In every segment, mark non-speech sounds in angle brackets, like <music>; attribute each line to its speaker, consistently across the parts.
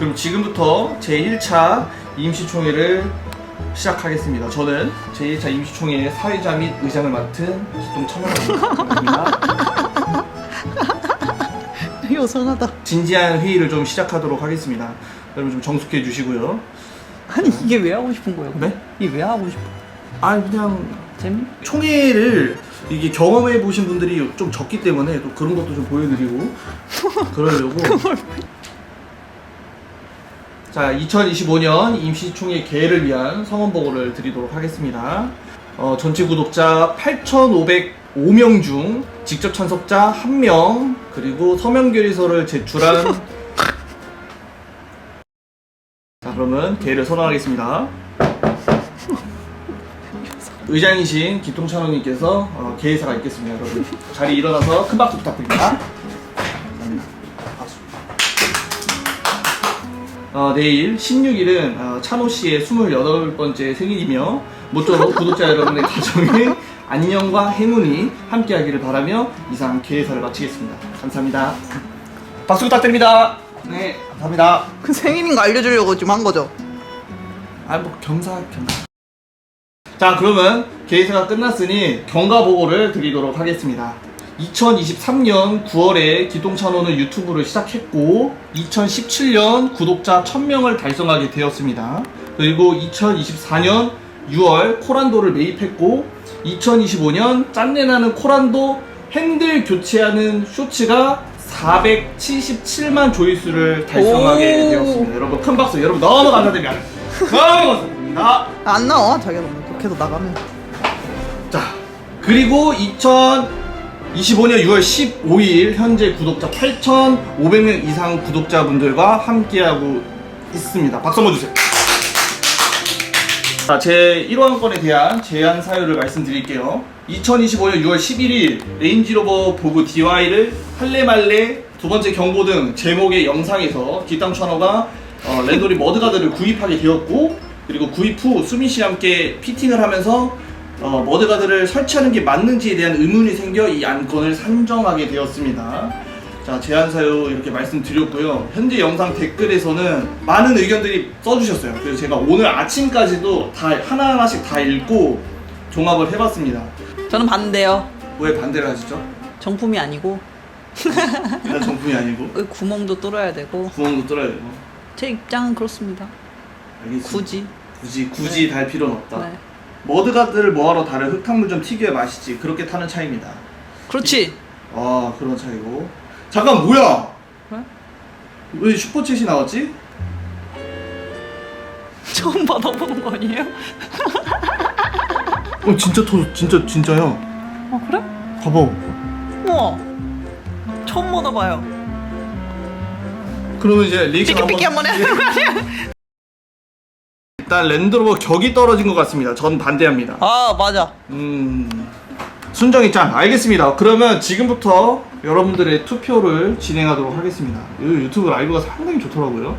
Speaker 1: 그럼 지금부터 제1차 임시총회를 시작하겠습니다. 저는 제1차 임시총회 사회자 및 의장을 맡은 기동 천원입니다. <laughs>
Speaker 2: 요상하다.
Speaker 1: 진지한 회의를 좀 시작하도록 하겠습니다. 여러분 좀 정숙해 주시고요.
Speaker 2: 아니 이게 왜 하고 싶은 거예요?
Speaker 1: 네?
Speaker 2: 이게 왜 하고 싶어?
Speaker 1: 아 그냥
Speaker 2: 재미?
Speaker 1: 총회를 이게 경험해 보신 분들이 좀 적기 때문에 또 그런 것도 좀 보여드리고 <laughs> 그러려고 자 2025년 임시총회 개회를 위한 성원 보고를 드리도록 하겠습니다 어, 전체 구독자 8,505명 중 직접 참석자 1명 그리고 서명 결의서를 제출한 <laughs> 자 그러면 개회를 선언하겠습니다 의장이신 기통찬호님께서 어, 개회사가 있겠습니다, 여러분. 자리 일어나서 큰 박수 부탁드립니다. 어, 내일 16일은 어, 찬호 씨의 28번째 생일이며 모쪼록 <laughs> 구독자 여러분의 가정에 안녕과 행운이 함께하기를 바라며 이상 개회사를 마치겠습니다. 감사합니다. 박수 부탁드립니다. 네, 감사합니다.
Speaker 2: 그 생일인 거 알려주려고 지금 한 거죠?
Speaker 1: 아, 뭐 겸사 겸사. 자, 그러면 개회사가 끝났으니 경과 보고를 드리도록 하겠습니다. 2023년 9월에 기동찬호는 유튜브를 시작했고 2017년 구독자 1000명을 달성하게 되었습니다. 그리고 2024년 6월 코란도를 매입했고 2025년 짠내나는 코란도 핸들 교체하는 쇼츠가 477만 조회수를 달성하게
Speaker 2: 오.
Speaker 1: 되었습니다. 여러분 큰 박수 여러분 너무 감사드립니다. 너무 감사드립니다.
Speaker 2: 안 나와 자기가 너무 계속 나가면.
Speaker 1: 자, 그리고 2025년 6월 15일 현재 구독자 8,500명 이상 구독자분들과 함께하고 있습니다. 박수 한번 주세요. 자, 제 1호항권에 대한 제안 사유를 말씀드릴게요. 2025년 6월 11일 레인지로버 보그 DY를 할래말래 두 번째 경보 등 제목의 영상에서 뒷땅 천어가 어, 랜도리 머드가드를 구입하게 되었고 그리고 구입 후 수민 씨와 함께 피팅을 하면서 어, 머드가드를 설치하는 게 맞는지에 대한 의문이 생겨 이 안건을 산정하게 되었습니다. 자, 제안 사유 이렇게 말씀드렸고요. 현재 영상 댓글에서는 많은 의견들이 써주셨어요. 그래서 제가 오늘 아침까지도 다 하나하나씩 다 읽고 종합을 해봤습니다.
Speaker 2: 저는 반대요.
Speaker 1: 왜 반대를 하시죠?
Speaker 2: 정품이 아니고
Speaker 1: 일단 정품이 아니고
Speaker 2: 그 구멍도 뚫어야 되고
Speaker 1: 구멍도 뚫어야 되고.
Speaker 2: 제 입장은 그렇습니다.
Speaker 1: 알겠습니다.
Speaker 2: 굳이.
Speaker 1: 굳이 굳이 달 필요는 없다.
Speaker 2: 네.
Speaker 1: 머드가드를 뭐하러 다른 흙탕물 좀 튀겨야 맛있지. 그렇게 타는 차이입니다.
Speaker 2: 그렇지.
Speaker 1: 아 그런 차이고. 잠깐 뭐야?
Speaker 2: 왜?
Speaker 1: 왜 슈퍼챗이 나왔지? <laughs>
Speaker 2: 처음 받아보는 거 아니에요? <laughs>
Speaker 1: 어 진짜 터 진짜 진짜야.
Speaker 2: 아 그래?
Speaker 1: 봐봐.
Speaker 2: 우와. 처음 받아봐요.
Speaker 1: 그러면 이제 리액션
Speaker 2: 한번 해야 되는 거 아니야?
Speaker 1: 일단 랜드로버 격이 떨어진 것 같습니다. 전 반대합니다.
Speaker 2: 아 맞아.
Speaker 1: 음 순정이 짱 알겠습니다. 그러면 지금부터 여러분들의 투표를 진행하도록 하겠습니다. 이 유튜브 라이브가 상당히 좋더라고요.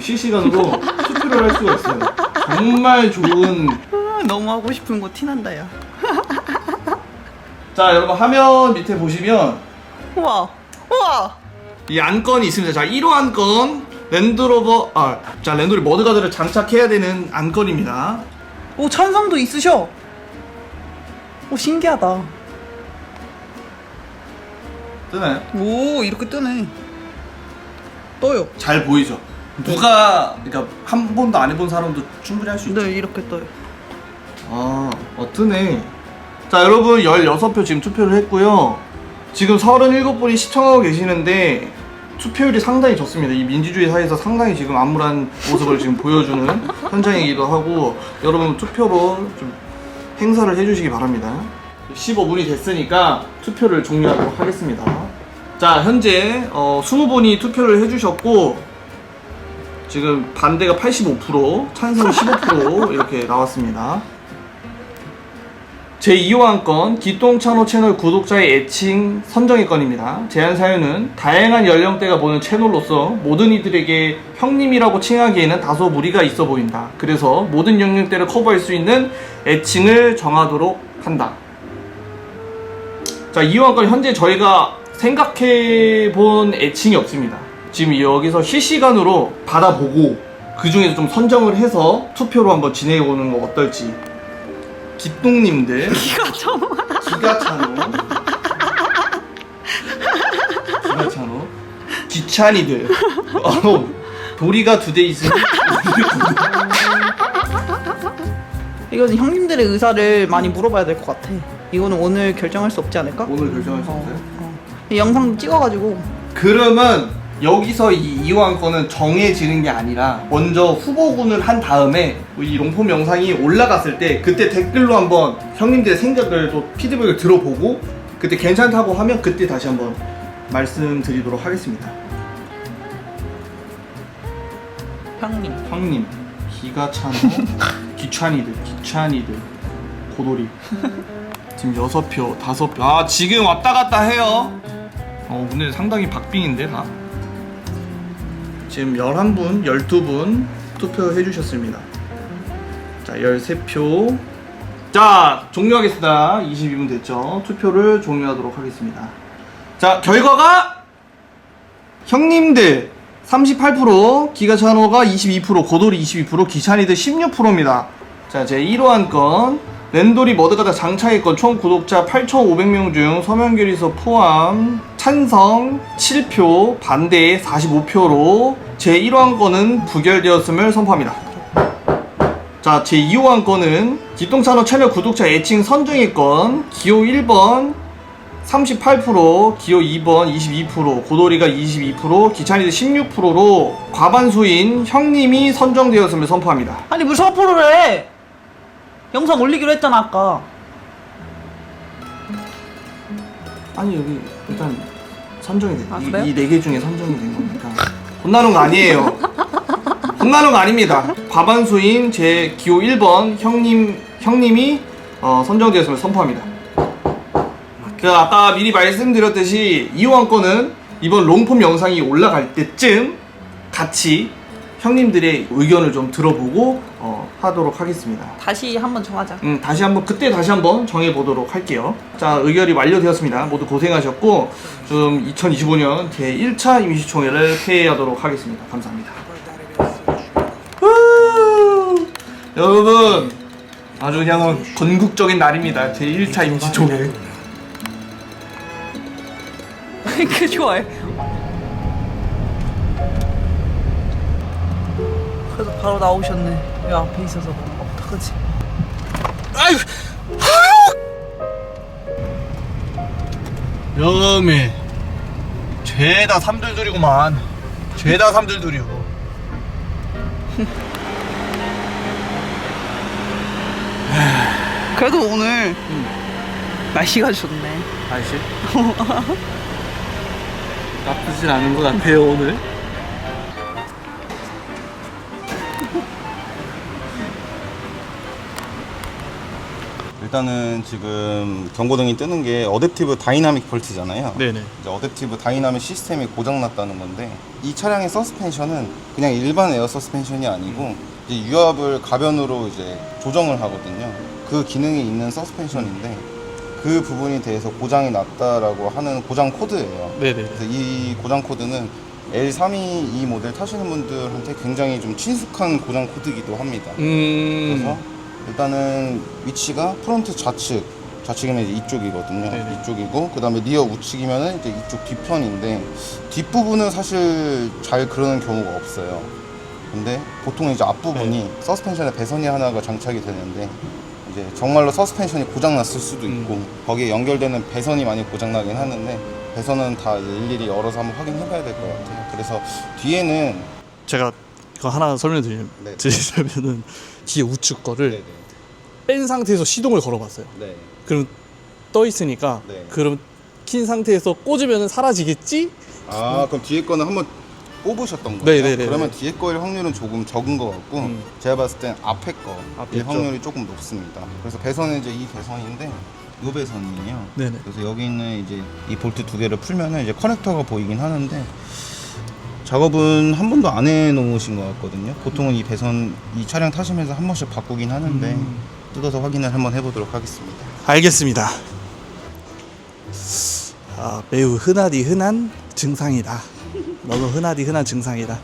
Speaker 1: 실시간으로 <laughs> 투표를 할 수가 있어요. 정말 좋은
Speaker 2: 아, <laughs> 너무 하고 싶은 거 티난다 야. <laughs>
Speaker 1: 자 여러분 화면 밑에 보시면
Speaker 2: 우와. 우와.
Speaker 1: 이 안건이 있습니다. 자 1호 안건 랜드로버 아자 랜드로버 머드가드를 장착해야 되는 안건입니다.
Speaker 2: 오 찬성도 있으셔. 오 신기하다.
Speaker 1: 뜨나요?
Speaker 2: 오 이렇게 뜨네. 떠요.
Speaker 1: 잘 보이죠? 누가 그러니까 한 번도 안 해본 사람도 충분히 할 수 있죠.
Speaker 2: 네 이렇게 떠요.
Speaker 1: 아, 어, 뜨네. 자, 여러분 16표 지금 투표를 했고요. 지금 37분이 시청하고 계시는데 투표율이 상당히 좋습니다. 이 민주주의 사회에서 상당히 지금 암울한 모습을 지금 보여주는 <laughs> 현장이기도 하고 여러분 투표로 좀 행사를 해주시기 바랍니다. 15분이 됐으니까 투표를 종료하도록 하겠습니다. 자, 현재 어, 20분이 투표를 해주셨고 지금 반대가 85%, 찬성 15% 이렇게 나왔습니다. 제2호항건 기똥찬호 채널 구독자의 애칭 선정의 건입니다. 제안 사유는 다양한 연령대가 보는 채널로서 모든 이들에게 형님이라고 칭하기에는 다소 무리가 있어 보인다. 그래서 모든 연령대를 커버할 수 있는 애칭을 정하도록 한다. 자, 2호항건 현재 저희가 생각해 본 애칭이 없습니다. 지금 여기서 실시간으로 받아보고 그 중에서 좀 선정을 해서 투표로 한번 진행해 보는 거 어떨지. 기똥님들
Speaker 2: 기가 참.
Speaker 1: 기가찬호 기가찬호 기찬이들 어우 도리가 두 대 있으니
Speaker 2: 이거는 형님들의 의사를 많이 물어봐야 될 것 같아. 이거는 오늘 결정할 수 없지 않을까?
Speaker 1: 오늘 결정할 수 없어요?
Speaker 2: 어. 이 영상 찍어가지고
Speaker 1: 그러면 여기서 이 거는 정해지는 게 아니라 먼저 후보군을 한 다음에 이 롱폼 영상이 올라갔을 때 그때 댓글로 한번 형님들의 생각을 또 피드백을 들어보고 그때 괜찮다고 하면 그때 다시 한번 말씀드리도록 하겠습니다.
Speaker 2: 형님.
Speaker 1: 형님 기가 찬호 <laughs> 기찬이들 기찬이들 고돌이. 지금 여섯 표 다섯 표 아 지금 왔다 갔다 해요. 어 오늘 상당히 박빙인데 다 지금 11분 12분 투표해 주셨습니다. 자 13표. 자 종료하겠습니다. 22분 됐죠? 투표를 종료하도록 하겠습니다. 자 결과가 형님들 38%, 기가찬호가 22%, 고돌이 22%, 기찬이들 16%입니다. 자, 제 1호한 건 랜돌이 머드가다 장차의 건총 구독자 8,500명 중 서명결의서 포함 찬성 7표, 반대 45표로 제 1호한 건은 부결되었음을 선포합니다. 자, 제 2호한 건은 기똥찬호 채널 구독자 애칭 선정의 건 기호 1번 38%, 기호 2번 22%, 고돌이가 22%, 기찬이들 16%로 과반수인 형님이 선정되었음을 선포합니다.
Speaker 2: 아니 무슨 화포를 해? 영상 올리기로 했잖아 아까.
Speaker 1: 아니 여기 일단 선정이 돼.
Speaker 2: 아, 그래요?
Speaker 1: 이네 개 중에 선정이 된 거니까 혼나는 거 아니에요. 혼나는 거 아닙니다. 과반수인 제 기호 1번 형님 형님이 어, 선정되었음을 선포합니다. 그 아까 미리 말씀드렸듯이 이호환 건은 이번 롱폼 영상이 올라갈 때쯤 같이 형님들의 의견을 좀 들어보고 어, 하도록 하겠습니다.
Speaker 2: 다시 한번 정하자.
Speaker 1: 음, 다시 한번 그때 다시 한번 정해 보도록 할게요. 자, 의결이 완료되었습니다. 모두 고생하셨고 좀 2025년 제 1차 임시총회를 폐회하도록 하겠습니다. 감사합니다. 후! 여러분 아주 그냥 건국적인 날입니다. 제 1차 임시총회. <laughs>
Speaker 2: 그 좋아해. 바로 나오셨네. 야 앞에 있어서 어떡하지?
Speaker 1: 아유, 여매 죄다 삼들둘이구만. 죄다 삼들둘이요. <laughs>
Speaker 2: 그래도 오늘 날씨가 좋네.
Speaker 1: 날씨? <laughs> 나쁘진 않은 것 같아요 오늘.
Speaker 3: 일단은 지금 경고등이 뜨는 게 어댑티브 다이나믹 폴트잖아요.
Speaker 1: 네네.
Speaker 3: 이제 어댑티브 다이나믹 시스템이 고장났다는 건데 이 차량의 서스펜션은 그냥 일반 에어 서스펜션이 아니고 이제 유압을 가변으로 이제 조정을 하거든요. 그 기능이 있는 서스펜션인데 그 부분에 대해서 고장이 났다라고 하는 고장 코드예요.
Speaker 1: 네네.
Speaker 3: 그래서 이 고장 코드는 L322 모델 타시는 분들한테 굉장히 좀 친숙한 고장 코드이기도 합니다.
Speaker 1: 음.
Speaker 3: 그래서 일단은 위치가 프론트 좌측 좌측이면 이제 이쪽이거든요.
Speaker 1: 네네.
Speaker 3: 이쪽이고 그다음에 리어 우측이면은 이제 이쪽 뒤편인데 뒷부분은 사실 잘 그러는 경우가 없어요. 근데 보통 이제 앞부분이
Speaker 1: 네.
Speaker 3: 서스펜션에 배선이 하나가 장착이 되는데 이제 정말로 서스펜션이 고장 났을 수도
Speaker 1: 음.
Speaker 3: 있고 거기에 연결되는 배선이 많이 고장 나긴 하는데 배선은 다 일일이 열어서 한번 확인해 봐야 될 것 같아요. 그래서 뒤에는
Speaker 4: 제가 이거 하나 설명드리면
Speaker 3: 네.
Speaker 4: 드리자면은 뒤에 우측 거를
Speaker 3: 네네.
Speaker 4: 뺀 상태에서 시동을 걸어봤어요.
Speaker 3: 네.
Speaker 4: 그럼 떠 있으니까
Speaker 3: 네.
Speaker 4: 그럼 킨 상태에서 꽂으면 사라지겠지?
Speaker 3: 아 그럼 뒤에 거는 한번 뽑으셨던 거예요?
Speaker 4: 네네네네.
Speaker 3: 그러면 뒤에 거일 확률은 조금 적은 것 같고
Speaker 4: 음.
Speaker 3: 제가 봤을 땐 앞에 거
Speaker 4: 앞에
Speaker 3: 일
Speaker 4: 거.
Speaker 3: 확률이 조금 높습니다. 그래서 배선은 이제 이 배선인데 이 배선이에요.
Speaker 4: 네네.
Speaker 3: 그래서 여기 있는 이제 이 볼트 두 개를 풀면은 이제 커넥터가 보이긴 하는데 작업은 한 번도 안 해놓으신 것 같거든요. 보통은 이 배선 이 차량 타시면서 한 번씩 바꾸긴 하는데
Speaker 4: 음.
Speaker 3: 뜯어서 확인을 한번 해보도록 하겠습니다.
Speaker 4: 알겠습니다. 아, 매우 흔하디 흔한 증상이다.
Speaker 1: 너도 흔하디 흔한 증상이다.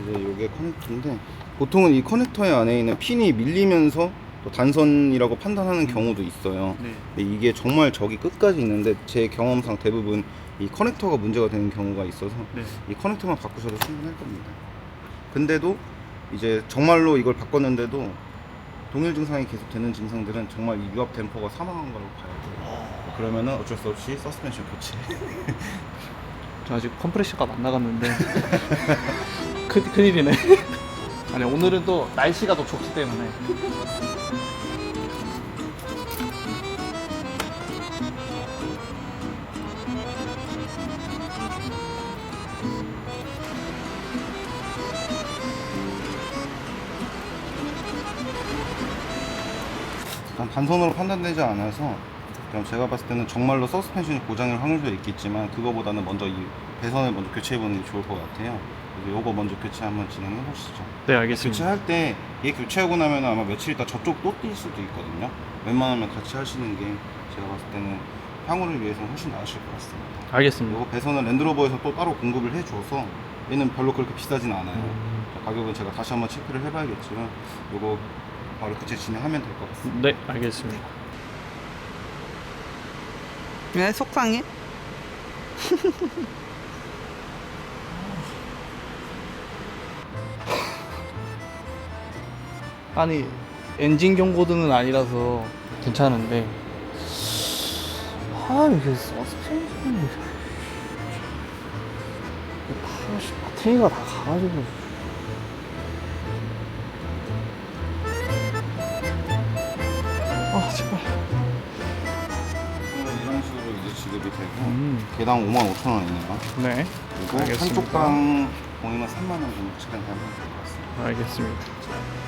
Speaker 3: 이제 이게 커넥터인데 보통은 이 커넥터의 안에 있는 핀이 밀리면서 또 단선이라고 판단하는 경우도 있어요.
Speaker 5: 네.
Speaker 3: 근데 이게 정말 저기 끝까지 있는데 제 경험상 대부분 이 커넥터가 문제가 되는 경우가 있어서
Speaker 5: 네.
Speaker 3: 이 커넥터만 바꾸셔도 충분할 겁니다. 근데도 이제 정말로 이걸 바꿨는데도 동일 증상이 계속 되는 증상들은 정말 이 유압 댐퍼가 사망한 거라고 봐야 돼요. 그러면은 어쩔 수 없이 서스펜션 교체. <laughs>
Speaker 1: 저 아직 컴프레셔가 안 나갔는데 <laughs> 큰, 큰일이네. 아니 오늘은 또 날씨가 더 좋기 때문에
Speaker 3: 단- 단선으로 판단되지 않아서 그럼 제가 봤을 때는 정말로 서스펜션이 고장일 확률도 있겠지만 그거보다는 먼저 이 배선을 먼저 교체해 보는 게 좋을 것 같아요. 그래서 요거 먼저 교체 한번 진행해 보시죠.
Speaker 1: 네 알겠습니다.
Speaker 3: 교체할 때 얘 교체하고 나면 아마 며칠 있다 저쪽 또 뛸 수도 있거든요. 웬만하면 같이 하시는 게 제가 봤을 때는 향후를 위해서 훨씬 나으실 것 같습니다.
Speaker 1: 알겠습니다.
Speaker 3: 요거 배선은 랜드로버에서 또 따로 공급을 해줘서 얘는 별로 그렇게 비싸진 않아요.
Speaker 1: 음.
Speaker 3: 가격은 제가 다시 한번 체크를 해봐야겠지만 요거 바로 교체 진행하면 될 것 같습니다.
Speaker 1: 네 알겠습니다.
Speaker 2: 왜 속상해?
Speaker 1: 아니 엔진 경고등은 아니라서 괜찮은데 아 이게 서스펜션이 다 씨, 바테리가 다 가가지고 아 제발
Speaker 3: 이런 식으로 이제 지급이 되고
Speaker 1: 음,
Speaker 3: 개당 5만 5천 원이네요.
Speaker 1: 네
Speaker 3: 그리고
Speaker 1: 알겠습니다.
Speaker 3: 한쪽당 공이면 3만 원 정도 측정하면 될것 같습니다.
Speaker 1: 알겠습니다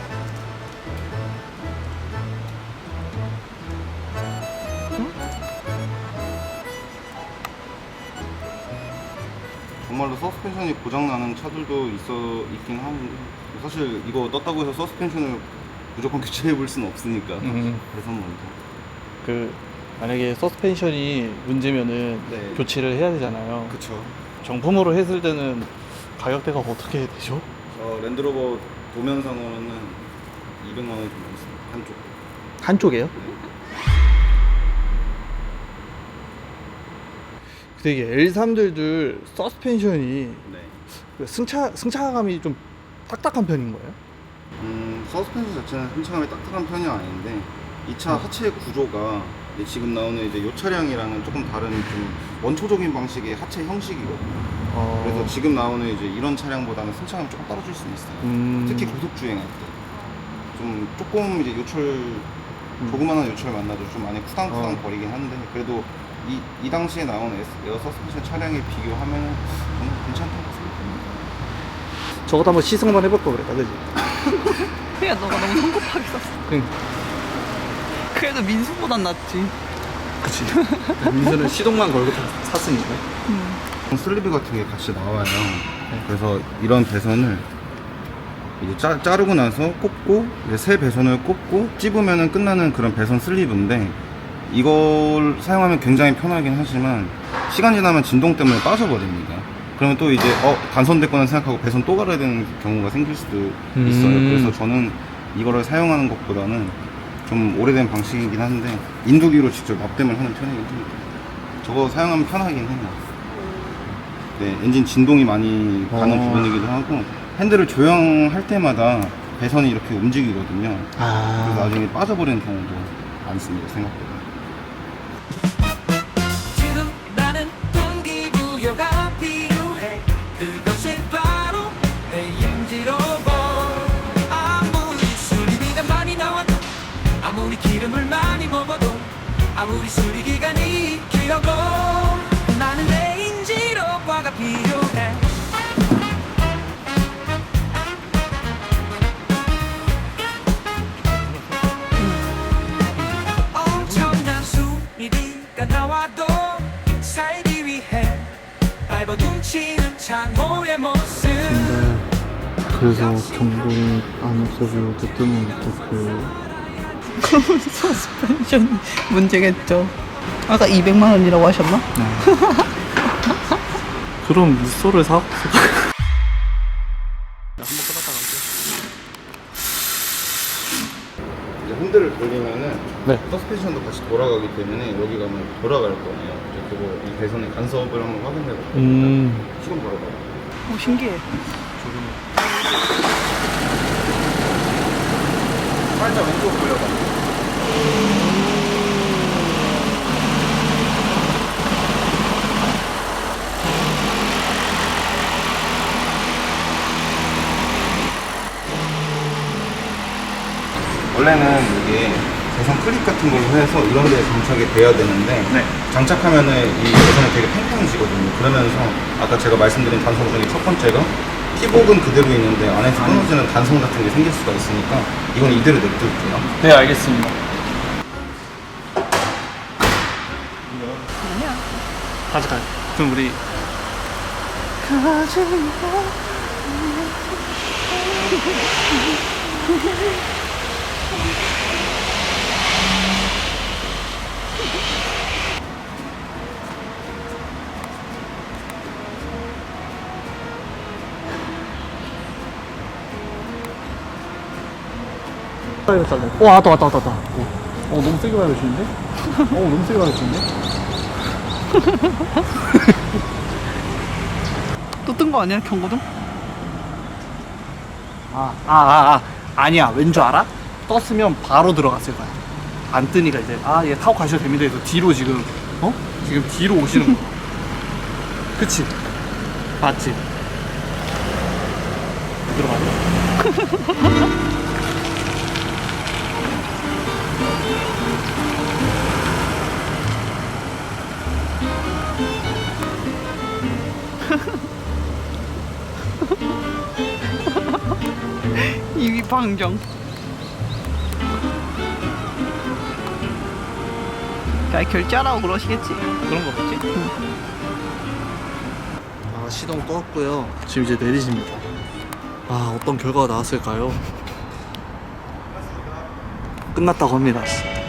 Speaker 3: 정말로 서스펜션이 고장나는 차들도 있어 있긴 하는데 사실 이거 떴다고 해서 서스펜션을 무조건 <laughs> 교체해 볼 수는 없으니까.
Speaker 1: 음,
Speaker 3: 그래서 먼저
Speaker 1: 그 만약에 서스펜션이 문제면은
Speaker 3: 네.
Speaker 1: 교체를 해야 되잖아요.
Speaker 3: 그쵸.
Speaker 1: 정품으로 했을 때는 가격대가 어떻게 되죠?
Speaker 3: 어, 랜드로버 도면상으로는 200만 원이 좀 넘습니다. 한쪽.
Speaker 1: 한쪽에요? 근 데 이게 L3들들 서스펜션이
Speaker 3: 네.
Speaker 1: 그 승차 승차감이 좀 딱딱한 편인 거예요?
Speaker 3: 음, 서스펜션 자체는 승차감이 딱딱한 편이 아닌데 이 차 하체 구조가 이제 지금 나오는 이제 이 차량이랑은 조금 다른 좀 원초적인 방식의 하체 형식이거든요.
Speaker 1: 어...
Speaker 3: 그래서 지금 나오는 이제 이런 차량보다는 승차감이 조금 떨어질 수는 있어요.
Speaker 1: 음...
Speaker 3: 특히 고속 주행할 때 좀 조금 이제 요철 조그마한 요철 만나도 좀 많이 쿠당쿠당
Speaker 1: 음. 어.
Speaker 3: 거리긴 한데 그래도 이, 이 당시에 나온 에어 서스펜션 차량에 비교하면 저는 괜찮다고 생각합니다.
Speaker 1: 저것도 한번 시승만 해볼 걸 그랬다 그지? <laughs>
Speaker 2: 야 너가 너무 성급하게 썼어.
Speaker 1: 응.
Speaker 2: 그래도 민수보단 낫지.
Speaker 1: 그치 민수는 시동만 걸고 샀으니까
Speaker 3: 슬리브 같은 게 같이 나와요. 그래서 이런 배선을 이제 짜, 자르고 나서 꼽고 이제 새 배선을 꼽고 찝으면 끝나는 그런 배선 슬리브인데 이걸 사용하면 굉장히 편하긴 하지만 시간 지나면 진동 때문에 빠져버립니다. 그러면 또 이제 어 단선됐구나 생각하고 배선 또 갈아야 되는 경우가 생길 수도
Speaker 1: 음.
Speaker 3: 있어요. 그래서 저는 이거를 사용하는 것보다는 좀 오래된 방식이긴 한데 인두기로 직접 납땜을 하는 편이긴 합니다. 저거 사용하면 편하긴 해요. 네, 엔진 진동이 많이 가는
Speaker 1: 어.
Speaker 3: 부분이기도 하고 핸들을 조영할 때마다 배선이 이렇게 움직이거든요. 그래서
Speaker 1: 아
Speaker 3: 나중에 빠져버리는 경우도 많습니다. 생각보다.
Speaker 6: 기름을 많이 먹어도 아무리 수리기간이 길어도 나는 내 임지로버가 필요해. 엄청난 수리비가 나와도 살기 위해 밟아 둥치는 창호의 모습.
Speaker 1: 그래서 경고는 안 없어지고 뜨면 또그
Speaker 2: 서스펜션 문제겠죠. 아까 200만 원이라고 하셨나?
Speaker 1: 그럼 무쏘를 사고
Speaker 3: 이제 핸들을 돌리면은
Speaker 1: 네.
Speaker 3: 서스펜션도 같이 돌아가기 때문에 여기 가면 돌아갈 거예요. 이제 그거 이 배선의 간섭을 한번 확인해 볼게요.
Speaker 1: 음
Speaker 3: 시간 걸어봐요.
Speaker 2: 오, 신기해.
Speaker 3: 살짝 왼쪽 돌려봐. 원래는 이게 배선 클립 같은 걸로 해서 이런 데에 장착이 돼야 되는데
Speaker 7: 네.
Speaker 3: 장착하면은 이 배선이 되게 팽팽해지거든요. 그러면서 아까 제가 말씀드린 단성 중에 첫 번째가 피복은 그대로 있는데 안에서 끊어지는 단성 같은 게 생길 수가 있으니까 이건 이대로 냅둘게요.
Speaker 7: 네 알겠습니다.
Speaker 1: 가져가요 그럼 우리 어 왔다 왔다 왔다 왔다 어, 어 너무 세게 밟으시는데? 어 너무 세게 밟으시는데? <laughs>
Speaker 2: 또 뜬 거 아니야, 경고등?
Speaker 1: 아, 아, 아, 아, 아니야. 왠 줄 알아? 떴으면 바로 들어갔을 거야. 안 뜨니까 이제, 아, 얘 타고 가셔도 됩니다. 해서 뒤로 지금, 어? 지금 뒤로 오시는 거야. <laughs> 그치? 맞지? 들어가네. <laughs> <laughs>
Speaker 2: 이위 방정. 야, 결제하라고 그러시겠지.
Speaker 1: 그런 거 없지? 아, 시동 껐고요. 지금 이제 내리십니다. 아, 어떤 결과가 나왔을까요? 끝났다고 합니다.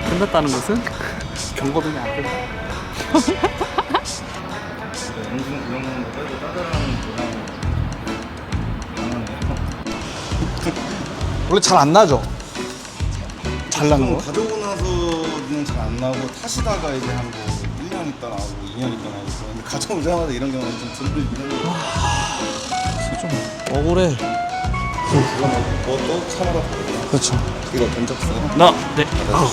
Speaker 1: 끝났다는 것은 경고등이 안 끝나. <laughs> 원래 잘 안 나죠? 잘 나는
Speaker 3: 좀
Speaker 1: 거?
Speaker 3: 가져오고 나서는 잘 안 나오고 타시다가 이제 한뭐 1년 있다 나오고 2년 있다 나오고 <laughs> 그런데 가져오자마자 이런 경우는 좀 이런
Speaker 1: 거좀 억울해.
Speaker 3: 이거는 그것도 차마다 다르구나
Speaker 1: 그렇죠.
Speaker 3: 이거 견적서요?
Speaker 1: 나, 네. 아,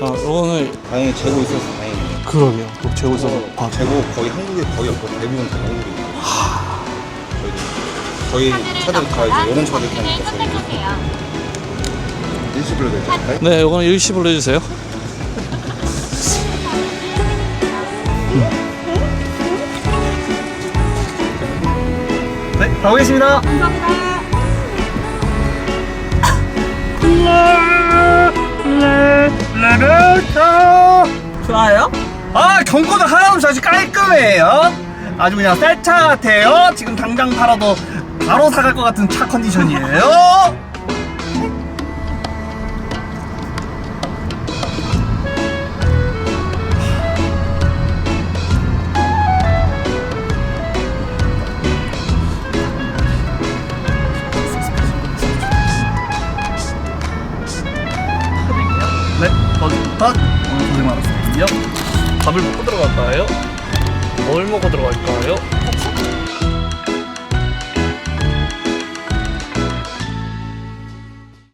Speaker 1: 아, 이거는
Speaker 3: 다행히 재고 있어서 다행이네요
Speaker 1: 그러게요. 또 재고 있어서 봐.
Speaker 3: 재고 거의 한국에 거의 없고 대부분 다 한국이에요 저희 차들이 다 이제 여름 차들 타니까 저희 일시불로 될까요?
Speaker 1: 네, 이거는 일시불로 해주세요. 네, 가보겠습니다.
Speaker 2: 좋아요?
Speaker 7: 아 경고등 하나도 아주 깔끔해요. 아주 그냥 새 차 같아요. 지금 당장 팔아도 바로 사갈 것 같은 차 컨디션이에요.
Speaker 1: 밥을 먹고 들어갈까요? 뭘 먹고 들어갈까요?